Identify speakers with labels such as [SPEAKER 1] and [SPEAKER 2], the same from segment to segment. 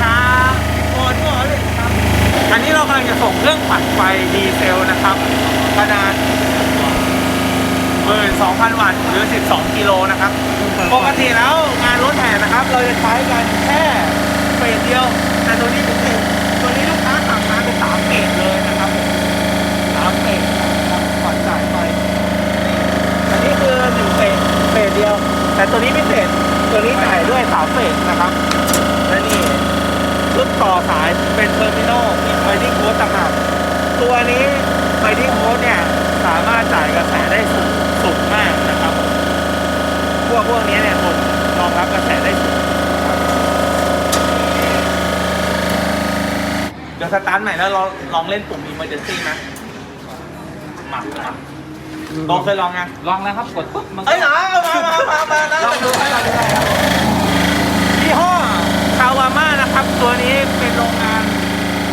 [SPEAKER 1] ครับบอนเลยครับอันนี้เรากำลังจะส่งเครื่องปั่นไฟดีเซลนะครับขนาดหมื่นสองพันวัตต์หรือสิบสองกิโลนะครับ ปกติแล้วงานรถแห่นะครับ เราจะใช้กันแค่เฟสเดียว แต่ตัวนี้เป็นตัวนี้ลูกค้าสั่งมาเป็นสามเฟสเลยนะครับสามเฟสนะครับก่อนจ่ายไปอันนี้คือหนึ่งเฟสเฟสเดียว แต่ตัวนี้พิเศษตัวนี้จ่ายด้วยสามเฟสนะครับ ชุดต่อสายเป็นเทอร์มินอลมีไฟที่โค้ดต่างหากตัวนี้ไฟที่โค้ดเนี่ยสามารถจ่ายกระแสได้สูงสูงมากนะครับ พวกพวกนี้เนี่ยคนรองรับกระแสได้สูงครับเดี๋ยวสตาร์ทใหม่แล้วเราลองเล่นปุ่ม emergency นะมามาโตเคยลองไง
[SPEAKER 2] ลองนะครับกดปุ๊บมันก็
[SPEAKER 1] เอ้ยเหรอมามามามานะ
[SPEAKER 2] ลองดูให้เราดูได้ครับ
[SPEAKER 1] ยี่ห้อคาวาม่านะครับ ตัวนี้เป็นโรงงาน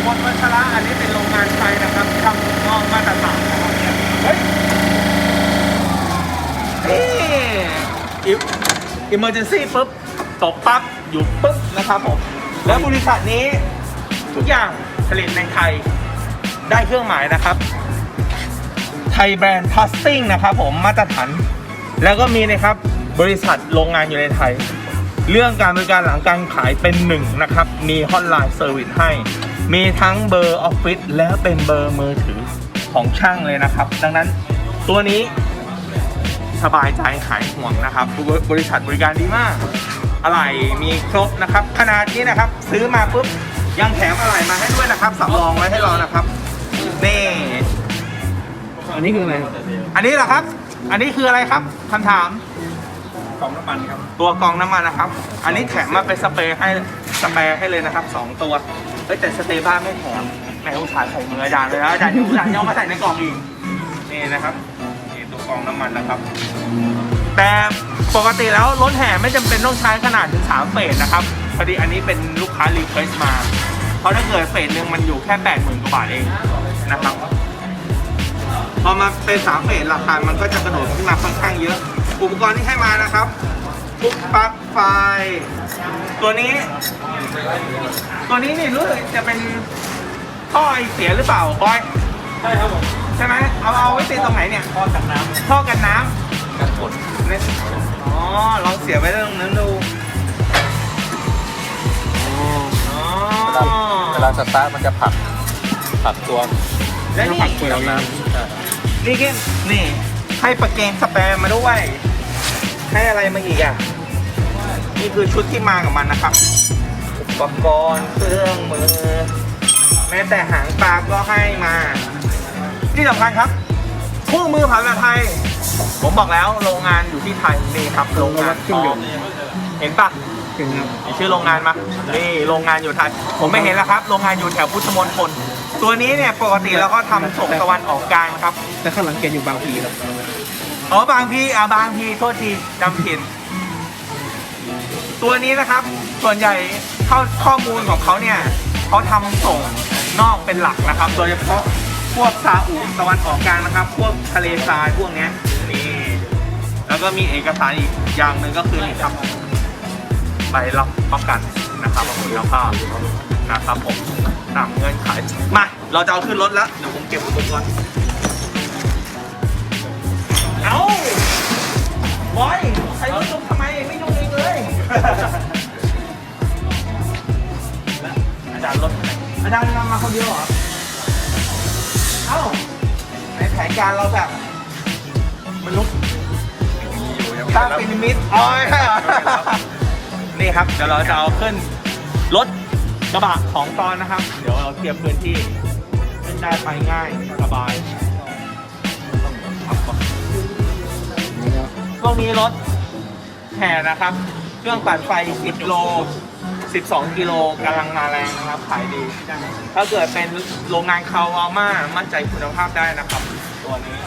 [SPEAKER 1] บนวัชระอันนี้เป็นโรงงานไทยนะครับทำถูกต้องมาตรฐานนะครับเนี่ยเฮ้ยนี่อิมเมอร์เจนซี่ปุ๊บตกปั๊บอยู่ปุ๊บนะครับผมแล้วบริษัทนี้ทุกอย่างผลิตในไทยได้เครื่องหมายนะครับ ไทยแบรนด์ทัสติ้งนะครับผมมาตรฐานแล้วก็มีนะครับบริษัทโรงงานอยู่ในไทย เรื่องการบริการหลังการขายเป็นหนึ่งนะครับ มีฮอตไลน์เซอร์วิสให้ มีทั้งเบอร์ออฟฟิศและเป็นเบอร์มือถือของช่างเลยนะครับ ดังนั้นตัวนี้สบายใจหายห่วงนะครับบริษัทบริการดีมาก อะไรมีครบนะครับ ขนาดนี้นะครับ ซื้อมาปุ๊บยังแถมอะไรมาให้ด้วยนะครับสำรองไว้ให้เรานะครับนี่
[SPEAKER 2] อันนี้คืออะไรครับ
[SPEAKER 1] อันนี้เหรอครับ อันนี้คืออะไรครับคำถาม
[SPEAKER 2] กล่องน้ำมันครับ
[SPEAKER 1] ตัวกองน้ำมันนะครับ อันนี้แถมมาเป็นสเปรย์ให้สเปรย์ให้เลยนะครับสองตัวเอ้ยแต่สเตบ้าไม่แถมแหมอุตส่าห์ใส่มืออาจารย์เลยนะอาจารย์อุตส่าห์ย่อามาใส่ในกล่องอีกนี่นะครับนี่ตัวกองน้ำมันนะครับ แต่ปกติแล้วรถแห่ไม่จำเป็นต้องใช้ขนาดถึงสามเฟสนะครับพอดีอันนี้เป็นลูกค้ารีเควสมา เพราะถ้าเกิดเฟสหนึ่งมันอยู่แค่แปดหมื่นกว่าบาทเองนะครับพอมาเป็นสามเฟสราคามันก็จะกระโดดขึ้นมาค่อนข้างเยอะ อุปกรณ์ที่ให้มานะครับปุ๊บปลั๊กไฟ ตัวนี้ ตัวนี้นี่รู้สึกจะเป็นท่อไอเสียหรือเปล่าบอย
[SPEAKER 2] ใช่ครับผม
[SPEAKER 1] ใช่ไหมเอาเอาไว้ติดตรงไหนเนี่ย
[SPEAKER 2] ท่อกันน้ำ
[SPEAKER 1] ท่อกันน้ำ
[SPEAKER 2] กันฝน
[SPEAKER 1] เนี่ยอ๋อลองเสียบไว้ตรงนั้นดูอ๋อ
[SPEAKER 2] เวลาสตาร์ทมันจะผลักผลักตัว
[SPEAKER 1] และนี่
[SPEAKER 2] ผลักตัวน้ำ
[SPEAKER 1] นี่กินนี่ ให้ประเกงสแปรมาด้วย ให้อะไรมาอีกอะ นี่คือชุดที่มากับมันนะครับ อุปกรณ์เครื่องมือ แม้แต่หางปลาก็ให้มา ที่สำคัญครับ คู่มือภาษาไทย ผมบอกแล้วโรงงานอยู่ที่ไทยนี่ครับ โรงงาน
[SPEAKER 2] เครื่องยนต์
[SPEAKER 1] เห็นปะมีชื่อโรงงานมานี่โรงงานอยู่ไทย ผมไม่เห็นแล้วครับ โรงงานอยู่แถวพุทธมณฑลตัวนี้เนี่ยปกติเราก็ทำส่งตะวันออกกลางครับ
[SPEAKER 2] แต่ข้างหลังเกียร์อยู่บางพีครับ
[SPEAKER 1] อ๋อบางพีอ่าบางพีโทษทีจำผิด ตัวนี้นะครับ ส่วนใหญ่ข้อข้อมูลของเขาเนี่ยเขาทำส่งนอกเป็นหลักนะครับ โดยเฉพาะพวกซาอุตะวันออกกลางนะครับ พวกทะเลทรายพวกเนี้ยนี่แล้วก็มีเอกสารอีกอย่างหนึ่งก็คือนี่ครับใบรับประกันนะครับของคุณภาพนะครับผมตามเงื่อนไขมาเราจะเอาขึ้นรถแล้วเดี๋ยวผมเก็บอุปกรณ์ เอาบอยใส่รถยกทำไมไม่ยกเองเลยอาจารย์รถไหนอาจารย์นำมาคนเดียวเหรอเอ้าในแผนการเราแบบมันลุกสร้างพีระมิดอ๋อนี่ครับเดี๋ยวเราจะเอาขึ้นรถกระบะของตอนนะครับ เดี๋ยวเราเตรียมพื้นที่ขึ้นได้ไปง่ายสบาย งนี้รถแห่นะครับ เครื่องปั่นไฟ 10 โล 12 กิโลกำลังมาแรงนะครับ ขายดี ถ้าเกิดเป็นโรงงานคาวาม่ามั่นใจคุณภาพได้นะครับ ตัวนี้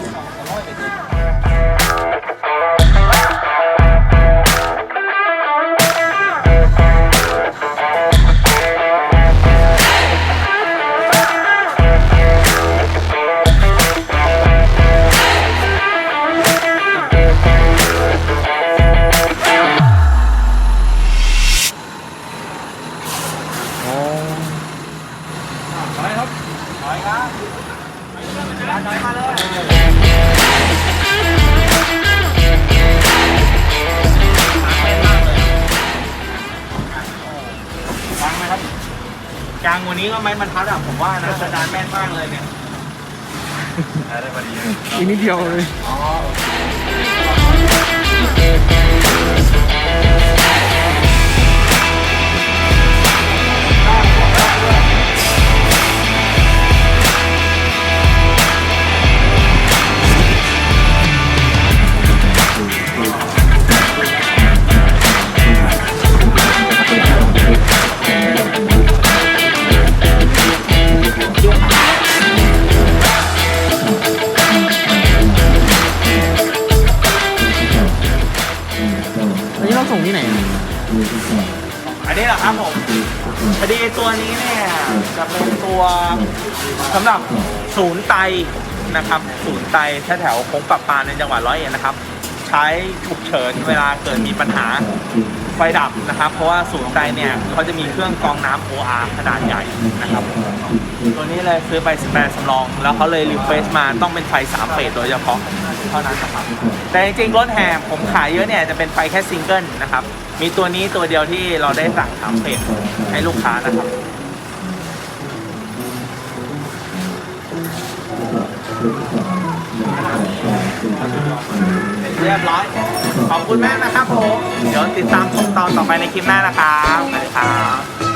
[SPEAKER 1] ฟังไหมครับกลางวันนี้ก็ไม้บรรทัดอะผมว่านะอาจารย์แม่นมากเลยเนี่ย
[SPEAKER 2] ได้พอดี
[SPEAKER 3] อีกนิดเดียวเลย
[SPEAKER 1] อ๋อ
[SPEAKER 3] ที่ไหนอะ
[SPEAKER 1] อันนี้เหรอครับผมพอดีตัวนี้เนี่ยจะเป็นตัวสำหรับศูนย์ไตนะครับ ศูนย์ไตแถวๆโค้งปรับปลานในจังหวัดร้อยเอ็ดนะครับ ใช้ฉุกเฉินเวลาเกิดมีปัญหาไฟดับนะครับ เพราะว่าศูนย์ไตเนี่ยเขาจะมีเครื่องกรองน้ำ OR ขนาดใหญ่นะครับ ตัวนี้เลยซื้อไป18สำรอง แล้วเขาเลยรีเฟซมาต้องเป็นไฟ3เฟสโดยเฉพาะเท่านั้นนะครับ แต่จริงๆรถแห่ผมขายเยอะเนี่ยจะเป็นไฟแค่ซิงเกิลนะครับ มีตัวนี้ตัวเดียวที่เราได้สั่งสามเฟสให้ลูกค้านะครับ เรียบร้อย ขอบคุณแม่นะครับผม เดี๋ยวติดตามชมตอนต่อไปในคลิปหน้านะครับสวัสดีครับ